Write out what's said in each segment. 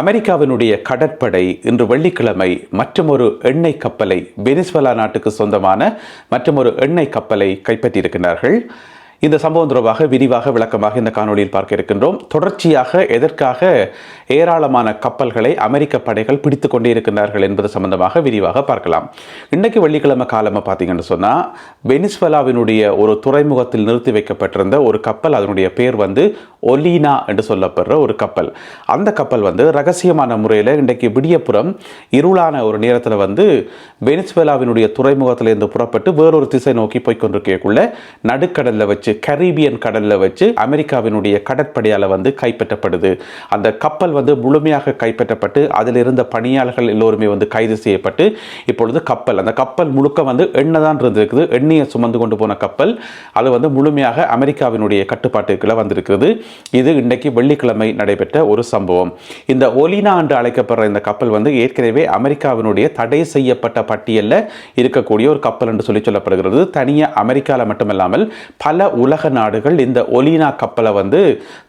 அமெரிக்காவினுடைய கடற்படை இன்று வெள்ளிக்கிழமை மற்றொரு எண்ணெய் கப்பலை வெனிசுவலா நாட்டுக்கு சொந்தமான மற்றொரு எண்ணெய் கப்பலை கைப்பற்றியிருக்கிறார்கள். இந்த சம்பவம் தொடர்பாக விரிவாக விளக்கமாக இந்த காணொலியில் பார்க்க இருக்கின்றோம். தொடர்ச்சியாக எதற்காக ஏராளமான கப்பல்களை அமெரிக்க படைகள் பிடித்து கொண்டே இருக்கின்றார்கள் என்பது சம்பந்தமாக விரிவாக பார்க்கலாம். இன்றைக்கு வெள்ளிக்கிழமை காலமாக பார்த்தீங்கன்னு சொன்னால் வெனிஸ்வலாவினுடைய ஒரு துறைமுகத்தில் நிறுத்தி வைக்கப்பட்டிருந்த ஒரு கப்பல் அதனுடைய பேர் வந்து ஒலீனா என்று சொல்லப்படுற ஒரு கப்பல். அந்த கப்பல் வந்து ரகசியமான முறையில் இன்றைக்கு விடியப்புறம் இருளான ஒரு நேரத்தில் வந்து வெனிஸ்வலாவினுடைய துறைமுகத்திலிருந்து புறப்பட்டு வேறொரு திசை நோக்கி போய்கொண்டிருக்கக்குள்ள நடுக்கடலில் வச்சு கரீபியன் கடலில் வச்சு அமெரிக்காவினுடைய கடற்படையால் வந்து கைப்பற்றப்படுது. அந்த கப்பல் வந்து முழுமையாக கைப்பற்றப்பட்டு அதில் இருந்த பணியாளர்கள் எல்லோருமே வந்து கைது செய்யப்பட்டு இப்பொழுது கப்பல் அந்த கப்பல் முழுக்க வந்து எண்ணெய் தான் இருந்திருக்குது. எண்ணெயை சுமந்து கொண்டு போன கப்பல் அது வந்து முழுமையாக அமெரிக்காவினுடைய கட்டுப்பாட்டுக்குள்ள வந்திருக்கிறது. இது இன்றைக்கு வெள்ளிக்கிழமை நடைபெற்ற ஒரு சம்பவம். இந்த ஒலினா என்று அழைக்கப்படுற இந்த கப்பல் வந்து ஏற்கனவே அமெரிக்காவினுடைய தடை செய்யப்பட்ட பட்டியலில் இருக்கக்கூடிய ஒரு கப்பல் என்று சொல்லி சொல்லப்படுகிறது. தனியாக அமெரிக்காவில் மட்டுமல்லாமல் பல உலக நாடுகள் இந்த ஒலினா கப்பலை வந்து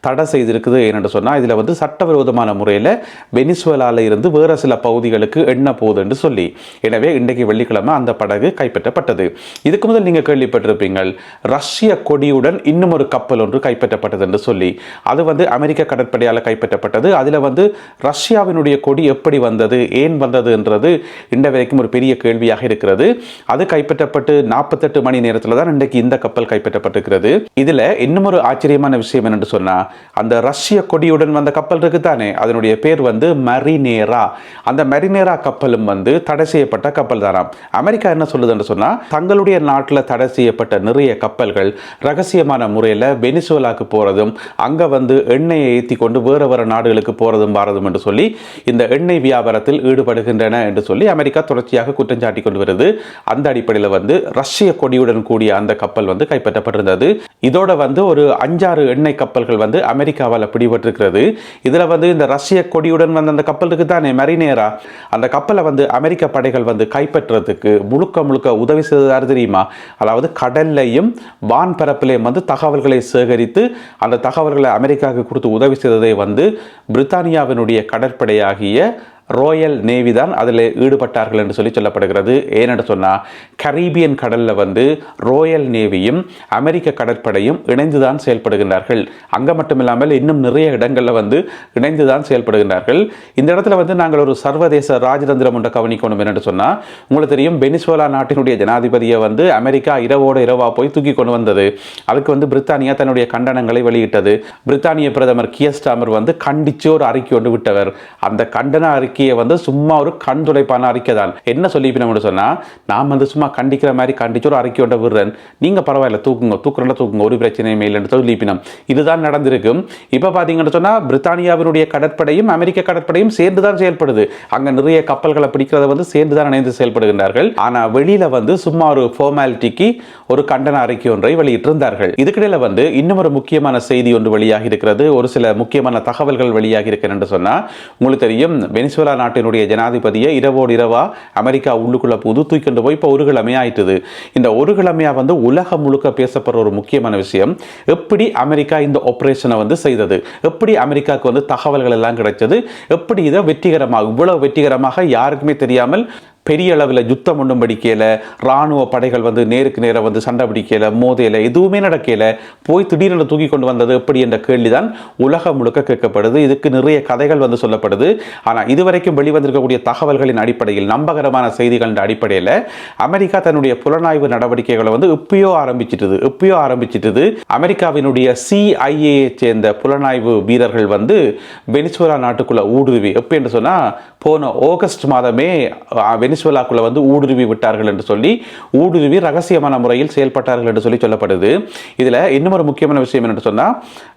தடை செய்திருக்குது ஏனென்று சொன்னால் இதில் வந்து சட்டவிரோதமான முறையில் வெனிசுவலாவில் இருந்து வேறு சில பகுதிகளுக்கு என்ன போகுது என்று சொல்லி. எனவே இன்றைக்கு வெள்ளிக்கிழமை அந்த படகு கைப்பற்றப்பட்டது. இதுக்கு முதல் நீங்கள் கேள்விப்பட்டிருப்பீங்கள் ரஷ்ய கொடியுடன் இன்னும் ஒரு கப்பல் ஒன்று கைப்பற்றப்பட்டது என்று சொல்லி. அது வந்து அமெரிக்க கடற்படையால் கைப்பற்றப்பட்டது. அதில் வந்து ரஷ்யாவினுடைய கொடி எப்படி வந்தது ஏன் வந்தது என்றது இன்ற வரைக்கும் ஒரு பெரிய கேள்வியாக இருக்கிறது. அது கைப்பற்றப்பட்டு நாற்பத்தெட்டு மணி நேரத்தில் தான் இன்றைக்கு இந்த கப்பல் கைப்பற்றப்பட்டிருக்கிறது. இதில் இன்னும் ஒரு ஆச்சரியமான விஷயம் என்னென்று சொன்னா அந்த ரஷ்ய கொடியுடன் வந்த கப்பல் இருக்கு தானே அதனுடைய பேர் வந்து மரினேரா. அந்த மரினேரா கப்பலும் வந்து தடை செய்யப்பட்ட கப்பல் தானாம் அமெரிக்கா என்ன சொல்லுதுன்னு சொன்னால் தங்களுடைய நாட்டில் தடை செய்யப்பட்ட நிறைய கப்பல்கள் ரகசியமான முறையில் வெனிசுவலாக்கு போறதும் அங்க வந்து எண்ணெயை ஏற்றி கொண்டு வேறு வேற நாடுகளுக்கு போறதும் வாரதும் என்று சொல்லி இந்த எண்ணெய் வியாபாரத்தில் ஈடுபடுகின்றன என்று சொல்லி அமெரிக்கா தொடர்ச்சியாக குற்றம் சாட்டி கொண்டு வருது. அந்த அடிப்படையில் வந்து ரஷ்ய கொடியுடன் கூடிய அந்த கப்பல் வந்து கைப்பற்றப்பட்டிருந்தது. இதோட வந்து ஒரு அஞ்சாறு எண்ணெய் கப்பல்கள் வந்து அமெரிக்காவால் பிடிபட்டிருக்கிறது. இதில் வந்து இந்த ரஷ்ய கொடியுடன் வந்த அந்த கப்பலுக்கு தானே மரினேரா அந்த கப்பலை வந்து அமெரிக்க படைகள் வந்து கைப்பற்றுறதுக்கு முழுக்க முழுக்க உதவி செய்தது யார் தெரியுமா? அதாவது கடல்லையும் வான் பரப்பிலையும் வந்து தகவல்களை சேகரித்து அந்த தகவல்களை அமெரிக்காவுக்கு கொடுத்து உதவி செய்ததை வந்து பிரித்தானியாவினுடைய கடற்படையாகிய ரோயல் நேவி தான் அதில் ஈடுபட்டார்கள் என்று சொல்லி சொல்லப்படுகிறது. ஏனென்று சொன்னால் கரீபியன் கடலில் வந்து ரோயல் நேவியும் அமெரிக்க கடற்படையும் இணைந்து தான் செயல்படுகின்றார்கள். அங்கே மட்டுமில்லாமல் இன்னும் நிறைய இடங்களில் வந்து இணைந்து தான் செயல்படுகின்றார்கள். இந்த இடத்துல வந்து நாங்கள் ஒரு சர்வதேச ராஜதந்திரம் ஒன்றை கவனிக்கணும் என்னென்று சொன்னால் உங்களுக்கு தெரியும் பெனிசுவலா நாட்டினுடைய ஜனாதிபதியை வந்து அமெரிக்கா இரவோடு இரவாக போய் தூக்கி கொண்டு வந்தது. அதுக்கு வந்து பிரித்தானியா தன்னுடைய கண்டனங்களை வெளியிட்டது. பிரித்தானிய பிரதமர் கியஸ்டாமர் வந்து கண்டிச்சு ஒரு அறிக்கை ஒன்று விட்டவர். அந்த கண்டன அறிக்கை அறிக்கையை வந்து சும்மா ஒரு கண் துடைப்பான அறிக்கை தான் என்ன சொல்லிப்பினோம்னு சொன்னால் நான் வந்து சும்மா கண்டிக்கிற மாதிரி கண்டிச்சு ஒரு அறிக்கை ஒன்றை விடுறேன். நீங்கள் பரவாயில்ல தூக்குங்க தூக்குறல தூக்குங்க. ஒரு பிரச்சனையுமே இல்லைன்னு சொல்லிப்பினம் இதுதான் நடந்திருக்கும் இப்போ பார்த்தீங்கன்னு சொன்னால் பிரித்தானியாவினுடைய கடற்படையும் அமெரிக்க கடற்படையும் சேர்ந்து தான் செயல்படுது. அங்கே நிறைய கப்பல்களை பிடிக்கிறத வந்து சேர்ந்து தான் இணைந்து செயல்படுகின்றார்கள். ஆனால் வெளியில் வந்து சும்மா ஒரு ஃபார்மாலிட்டிக்கு ஒரு கண்டன அறிக்கை ஒன்றை வெளியிட்டிருந்தார்கள். இதுக்கிடையில் வந்து இன்னும் ஒரு முக்கியமான செய்தி ஒன்று வெளியாகி இருக்கிறது. ஒரு சில முக்கியமான தகவல்கள் வெளியாகி இருக்கிறேன் என்று சொன்னால் உங்களுக்கு தெரியும் வெனிசுவலா வெனிசுவலா நாட்டினுடைய ஜனாதிபதியை இரவோடு இரவா அமெரிக்கா உள்ளுக்குள்ள புது தூக்கிண்டு போய் இப்போ ஒரு கிழமையா ஆயிட்டுது. இந்த ஒரு கிழமையாக வந்து உலகம் முழுக்க பேசப்படுற ஒரு முக்கியமான விஷயம் எப்படி அமெரிக்கா இந்த ஆப்ரேஷனை வந்து செய்தது? எப்படி அமெரிக்காவுக்கு வந்து தகவல்கள் எல்லாம் கிடைச்சது? எப்படி இதை வெற்றிகரமாக இவ்வளவு வெற்றிகரமாக யாருக்குமே தெரியாமல் பெரிய அளவில் யுத்தம் ஒன்றும் படிக்கல. இராணுவ படைகள் வந்து நேருக்கு நேராக வந்து சண்டை பிடிக்கல மோதையில எதுவுமே நடக்கல. போய் திடீரென தூக்கி கொண்டு வந்தது எப்படி என்ற கேள்விதான் உலகம் முழுக்க கேட்கப்படுது. இதுக்கு நிறைய கதைகள் வந்து சொல்லப்படுது. ஆனால் இதுவரைக்கும் வெளிவந்திருக்கக்கூடிய தகவல்களின் அடிப்படையில் நம்பகரமான செய்திகளின் அடிப்படையில் அமெரிக்கா தன்னுடைய புலனாய்வு நடவடிக்கைகளை வந்து எப்பயோ ஆரம்பிச்சிட்டது எப்பயோ ஆரம்பிச்சிட்டது. அமெரிக்காவினுடைய சிஐஏ சேர்ந்த புலனாய்வு வீரர்கள் வந்து வெனிசுவலா நாட்டுக்குள்ள ஊடுருவி எப்போ என்று சொன்னால் போன ஆகஸ்ட் மாதமே வெனிசுவலாக்குள்ள வந்து ஊடுருவி விட்டார்கள் என்று சொல்லி ஊடுருவி ரகசியமான முறையில் செயல்பட்டார்கள் என்று சொல்லி சொல்லப்படுது. இதில் இன்னும் ஒரு முக்கியமான விஷயம் என்னென்னு சொன்னால்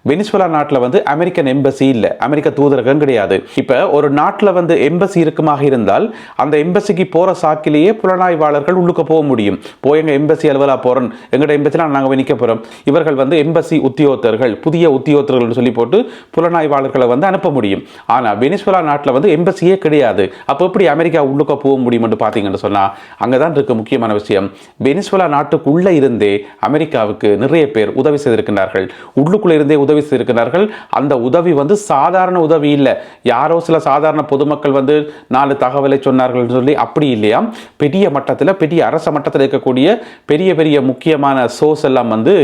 வெனிசுவலா நாட்டில் வந்து அமெரிக்கன் எம்பசி இல்லை. அமெரிக்க தூதரகம் கிடையாது. இப்போ ஒரு நாட்டில் வந்து எம்பசி இருக்குமாக இருந்தால் அந்த எம்பசிக்கு போகிற சாக்கிலேயே புலனாய்வாளர்கள் உள்ளுக்க போக முடியும். போய் எங்கள் எம்பசி அலுவலாக போகிறோம் எங்களோட எம்பசிலாம் நாங்கள் போய் நிற்க போகிறோம் இவர்கள் வந்து எம்பசி உத்தியோகத்தர்கள் புதிய உத்தியோகத்தர்கள் சொல்லி போட்டு புலனாய்வாளர்களை வந்து அனுப்ப முடியும். ஆனால் வெனிசுவலா நாட்டில் வந்து எம்பசியே கிடையாது. அப்போ எப்படி அமெரிக்கா உள்ளுக்க போக முடியும் மட்டும் பார்த்தீங்கன்னு சொன்னால் அங்கே தான் இருக்க முக்கியமான விஷயம் வெனிசுவலா நாட்டுக்குள்ளே இருந்தே அமெரிக்காவுக்கு நிறைய பேர் உதவி செய்திருக்கிறார்கள். உள்ளுக்குள்ளே இருந்தே உதவி செய்திருக்கிறார்கள். அந்த உதவி வந்து சாதாரண உதவி இல்லை. யாரோ சில சாதாரண பொதுமக்கள் வந்து நாலு தகவலை சொன்னார்கள் சொல்லி அப்படி இல்லையா? பெரிய மட்டத்தில் பெரிய அரச மட்டத்தில் இருக்கக்கூடிய பெரிய பெரிய முக்கியமான சோர்ஸ் எல்லாம் வந்து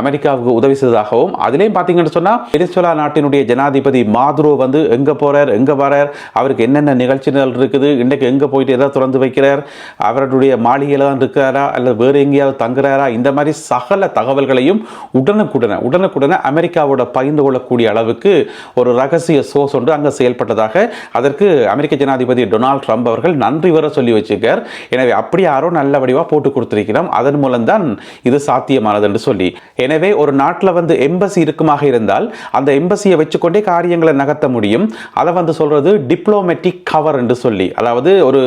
அமெரிக்காவுக்கு உதவி செய்ததாகவும் அதுலேயும் பார்த்தீங்கன்னு சொன்னால் வெனிசுவலா நாட்டினுடைய ஜனாதிபதி மாதுரோ வந்து எங்கே போகிறார் எங்கே வரார் அவருக்கு என்னென்ன நிகழ்ச்சிகள் இருக்குது இன்றைக்கு எங்கே போயிட்டு எதாவது திறந்து வைக்கிறார். அவருடைய மாளிகையில் தான் இருக்கிறாரா? அல்லது வேறு எங்கேயாவது தங்குறாரா? இந்த மாதிரி சகல தகவல்களையும் உடனுக்குடனே உடனுக்குடனே அமெரிக்காவோட பகிர்ந்து கொள்ளக்கூடிய அளவுக்கு ஒரு ரகசிய சோர்ஸ் ஒன்று அங்கே செயல்பட்டதாக அதற்கு அமெரிக்க ஜனாதிபதி டொனால்ட் ட்ரம்ப் அவர்கள் நன்றி வர சொல்லி வச்சிருக்கார். எனவே அப்படி யாரோ நல்ல வடிவாக போட்டு கொடுத்திருக்கிறோம். அதன் மூலம் தான் இது சாத்தியமானது என்று சொல்லி. எனவே ஒரு நாட்டில் வந்து எம்பசி இருக்குமாக இருந்தால் அந்த எம்பசியை வச்சுக்கொண்டே காரியங்களை நகர்த்த முடியும். அதை வந்து சொல்றது டிப்ளோமேட்டிக் கவர் என்று சொல்லி. அதாவது ஒரு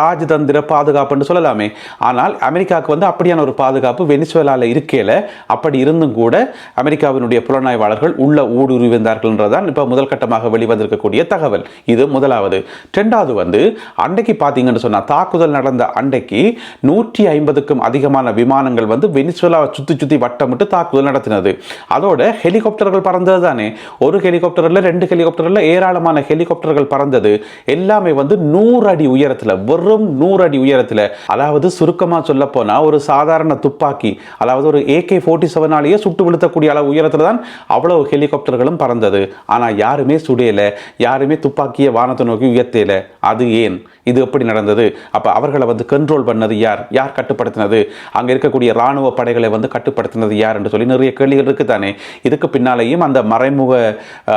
ராஜதந்திர பாதுகாப்புன்னு சொல்லலாமே. ஆனால் அமெரிக்காவுக்கு வந்து அப்படியான ஒரு பாதுகாப்பு வெனிசுவேலாவில் இருக்கையில் அப்படி இருந்தும் கூட அமெரிக்காவினுடைய புலனாய்வாளர்கள் உள்ள ஊடுருவிந்தார்கள்ன்றதான் இப்போ முதல் கட்டமாக வெளிவந்திருக்கக்கூடிய தகவல். இது முதலாவது. ரெண்டாவது வந்து அன்றைக்கு பார்த்தீங்கன்னு சொன்னால் தாக்குதல் நடந்த அன்றைக்கு நூற்றி ஐம்பதுக்கும் அதிகமான விமானங்கள் வந்து வெனிசுவேலாவை சுற்றி சுற்றி வட்டமிட்டு தாக்குதல் நடத்தினது. அதோட ஹெலிகாப்டர்கள் பறந்தது தானே ஒரு ஹெலிகாப்டரில் ரெண்டு ஹெலிகாப்டரில் ஏராளமான ஹெலிகாப்டர்கள் பறந்தது. எல்லாமே வந்து நூறு அடி உயரத்தில் வெறும் நூறு அடி உயரத்தில் அதாவது சுருக்கமாக சொல்ல போனால் ஒரு சாதாரண துப்பாக்கி அதாவது ஒரு ஏகே ஃபோர்ட்டி செவனாலேயே சுட்டு விழுத்தக்கூடிய அளவு உயரத்தில் தான் அவ்வளவு ஹெலிகாப்டர்களும் பறந்தது. ஆனால் யாருமே சுடையலை யாருமே துப்பாக்கியை வானத்தை நோக்கி உயர்த்தலை. அது ஏன்? இது எப்படி நடந்தது? அப்போ அவர்களை வந்து கண்ட்ரோல் பண்ணது யார்? யார் கட்டுப்படுத்தினது? அங்கே இருக்கக்கூடிய இராணுவ படைகளை வந்து கட்டுப்படுத்தினது யார் என்று சொல்லி நிறைய கேள்விகள் இருக்குது தானே இதுக்கு பின்னாலேயும் அந்த மறைமுக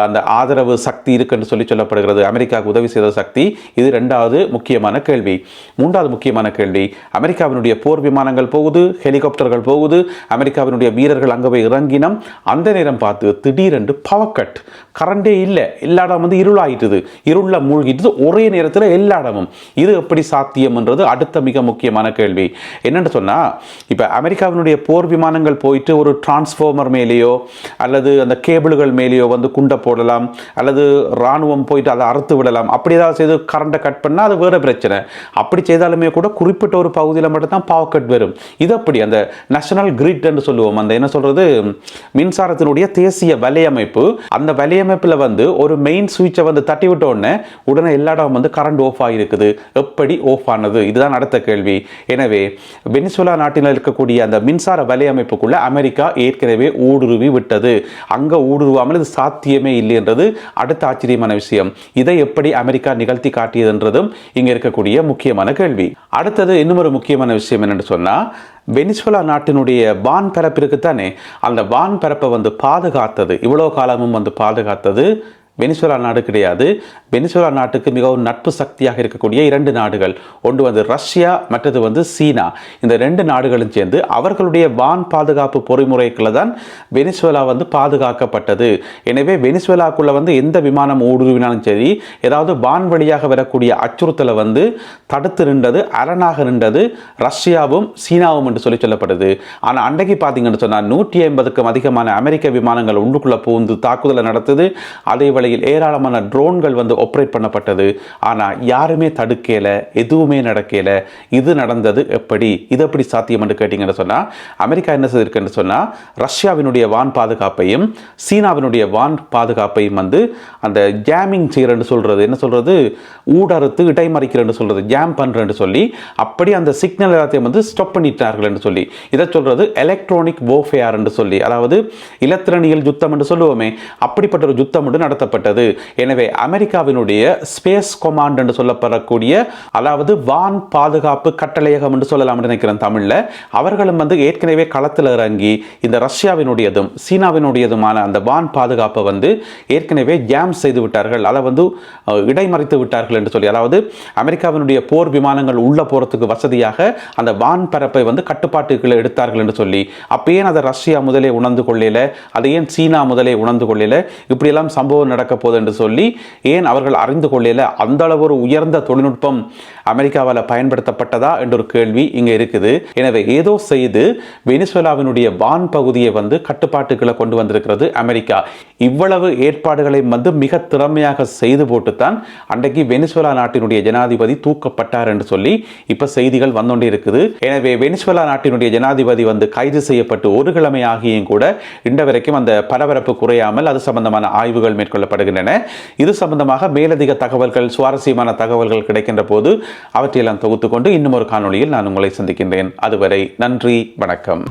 அந்த ஆதரவு சக்தி இருக்குன்னு சொல்லி சொல்லப்படுகிறது. அமெரிக்காவுக்கு உதவி செய்த சக்தி. இது ரெண்டாவது முக்கியமான கேள்வி. மூன்றாவது முக்கியமான கேள்வி. அமெரிக்காவினுடைய போர் விமானங்கள் போகுது ஹெலிகாப்டர்கள் போகுது அமெரிக்காவினுடைய வீரர்கள் அங்கே போய் இறங்கினம். அந்த நேரம் பார்த்து திடீரென்று பவர்கட் கரண்டே இல்லை. எல்லா இடம் வந்து இருளாயிட்டுது. இருளில் மூழ்கிட்டுது. ஒரே நேரத்தில் எல்லா இடமும். இது எப்படி சாத்தியம்ன்றது அடுத்த மிக முக்கியமான கேள்வி. என்னென்னு சொன்னால் இப்போ அமெரிக்காவினுடைய போர் விமானங்கள் போயிட்டு ஒரு டிரான்ஸ்ஃபார்மர் மேலேயோ அல்லது அந்த கேபிள்கள் மேலேயோ வந்து குண்டை போடலாம் அல்லது இராணுவம் போயிட்டு அதை அறுத்து விடலாம். அப்படி ஏதாவது செய்து கரண்ட்டை கட் பண்ணால் அது வேறு பிரச்சனை. அப்படி செய்தாலுமே கூட குறிப்பிட்ட ஒரு பகுதியில் மட்டும்தான் பவர் கட் வரும். இது அப்படி அந்த நேஷனல் கிரிட் என்று சொல்லுவோம். அந்த என்ன சொல்கிறது மின்சாரத்தினுடைய தேசிய வலையமைப்பு. அந்த வலையமைப்பில் வந்து ஒரு மெயின் சுவிட்சை வந்து தட்டி விட்ட உடனே உடனே எல்லா இடம் வந்து கரண்ட் ஆஃப் ஆகிருக்குது எப்படி ஓஃப் ஆனது? இதுதான் அடுத்த கேள்வி. எனவே வெனிசுலா நாட்டில் இருக்கக்கூடிய அந்த மின்சார வலையமைப்புக்குள்ள அமெரிக்கா ஏற்கனவே ஊடுருவி விட்டது. அங்கே ஊடுருவாமல் இது சாத்தியமே இல்லை என்றது அடுத்த ஆச்சரியமான விஷயம். இதை எப்படி அமெரிக்கா நிகழ்த்தி காட்டியதுன்றதும் இங்கே இருக்கக்கூடிய முக்கியமான கேள்வி. அடுத்தது இன்னும் ஒரு முக்கியமான விஷயம் என்னன்னு சொன்னால் வெனிசுவலா நாட்டினுடைய வான் பரப்பு இருக்குத்தானே அந்த வான் பரப்பை வந்து பாதுகாத்தது. இவ்வளோ காலமும் வந்து பாதுகாத்தது வெனிசுலா நாடு கிடையாது. வெனிசுவலா நாட்டுக்கு மிகவும் நட்பு சக்தியாக இருக்கக்கூடிய இரண்டு நாடுகள். ஒன்று வந்து ரஷ்யா மற்றது வந்து சீனா. இந்த ரெண்டு நாடுகளும் சேர்ந்து அவர்களுடைய வான் பாதுகாப்பு பொறிமுறைக்குள்ள தான் வெனிசுவலா வந்து பாதுகாக்கப்பட்டது. எனவே வெனிசுவலாக்குள்ள வந்து எந்த விமானம் ஊடுருவினாலும் சரி ஏதாவது வான் வழியாக வரக்கூடிய அச்சுறுத்தலை வந்து தடுத்து நின்றது அரணாக நின்றது ரஷ்யாவும் சீனாவும் என்று சொல்லி சொல்லப்படுது. ஆனால் அன்றைக்கு பார்த்தீங்கன்னு சொன்னால் நூற்றி ஐம்பதுக்கும் அதிகமான அமெரிக்க விமானங்கள் உள்ளுக்குள்ளே புகுந்து தாக்குதலை நடத்துது. அதே வழி அடிப்படையில் ஏராளமான ட்ரோன்கள் வந்து ஆப்ரேட் பண்ணப்பட்டது. ஆனால் யாருமே தடுக்கல எதுவுமே நடக்கல இது நடந்தது எப்படி இது எப்படி சாத்தியம் என்று கேட்டிங்கன்னு சொன்னால் அமெரிக்கா என்ன செய்திருக்குன்னு சொன்னால் ரஷ்யாவினுடைய வான் பாதுகாப்பையும் சீனாவினுடைய வான் பாதுகாப்பையும் வந்து அந்த ஜாமிங் செய்கிறேன்னு சொல்கிறது என்ன சொல்கிறது ஊடறுத்து இடைமறிக்கிறேன்னு சொல்கிறது ஜாம் பண்ணுறேன்னு சொல்லி அப்படி அந்த சிக்னல் எல்லாத்தையும் வந்து ஸ்டாப் பண்ணிட்டார்கள் என்று சொல்லி. இதை சொல்கிறது எலக்ட்ரானிக் warfare என்று சொல்லி. அதாவது இலத்திரனியல் யுத்தம் என்று சொல்லுவோமே அப்படிப்பட்ட ஒரு யுத்தம் நடத்த நடத்தப்பட்டது எனவே அமெரிக்காவினுடைய ஸ்பேஸ் கொமாண்ட் என்று சொல்லப்படக்கூடிய அதாவது வான் பாதுகாப்பு கட்டளையகம் என்று சொல்லலாம் என்று நினைக்கிறேன் தமிழில். அவர்களும் வந்து ஏற்கனவே களத்தில் இறங்கி இந்த ரஷ்யாவினுடையதும் சீனாவினுடையதுமான அந்த வான் பாதுகாப்பை வந்து ஏற்கனவே ஜாம் செய்து விட்டார்கள். அதை வந்து இடைமறித்து விட்டார்கள் என்று சொல்லி அதாவது அமெரிக்காவினுடைய போர் விமானங்கள் உள்ள போகிறதுக்கு வசதியாக அந்த வான் பரப்பை வந்து கட்டுப்பாட்டுக்குள்ள எடுத்தார்கள் என்று சொல்லி அப்போ ஏன் அதை ரஷ்யா முதலே உணர்ந்து கொள்ளல? அதை ஏன் சீனா முதலே உணர்ந்து கொள்ளல? இப்படியெல்லாம் சம்பவம் நட நடக்க போகுது என்று சொல்லி ஏன் அவர்கள் அறிந்து கொள்ளல? அந்த அளவு ஒரு உயர்ந்த தொழில்நுட்பம் அமெரிக்காவால் பயன்படுத்தப்பட்டதா என்ற ஒரு கேள்வி இங்கே இருக்குது. எனவே ஏதோ செய்து வெனிசுவேலாவினுடைய வான் பகுதியை வந்து கட்டுப்பாட்டுகளை கொண்டு வந்திருக்கிறது அமெரிக்கா. இவ்வளவு ஏற்பாடுகளை வந்து மிக திறமையாக செய்து போட்டுத்தான் அன்றைக்கு வெனிசுவேலா நாட்டினுடைய ஜனாதிபதி தூக்கப்பட்டார் என்று சொல்லி இப்ப செய்திகள் வந்தோண்டே இருக்குது. எனவே வெனிசுவேலா நாட்டினுடைய ஜனாதிபதி வந்து கைது செய்யப்பட்டு ஒரு கிழமை ஆகியும் கூட இன்ற வரைக்கும் அந்த பரபரப்பு குறையாமல் அது சம்பந்தமான ஆய்வுகள் மேற்கொள்ள மேற்கொள்ளப்படுகின்றன இது சம்பந்தமாக மேலதிக தகவல்கள் சுவாரஸ்யமான தகவல்கள் கிடைக்கின்ற போது அவற்றையெல்லாம் தொகுத்துக்கொண்டு இன்னும் ஒரு காணொளியில் நான் உங்களை சந்திக்கின்றேன். அதுவரை நன்றி வணக்கம்.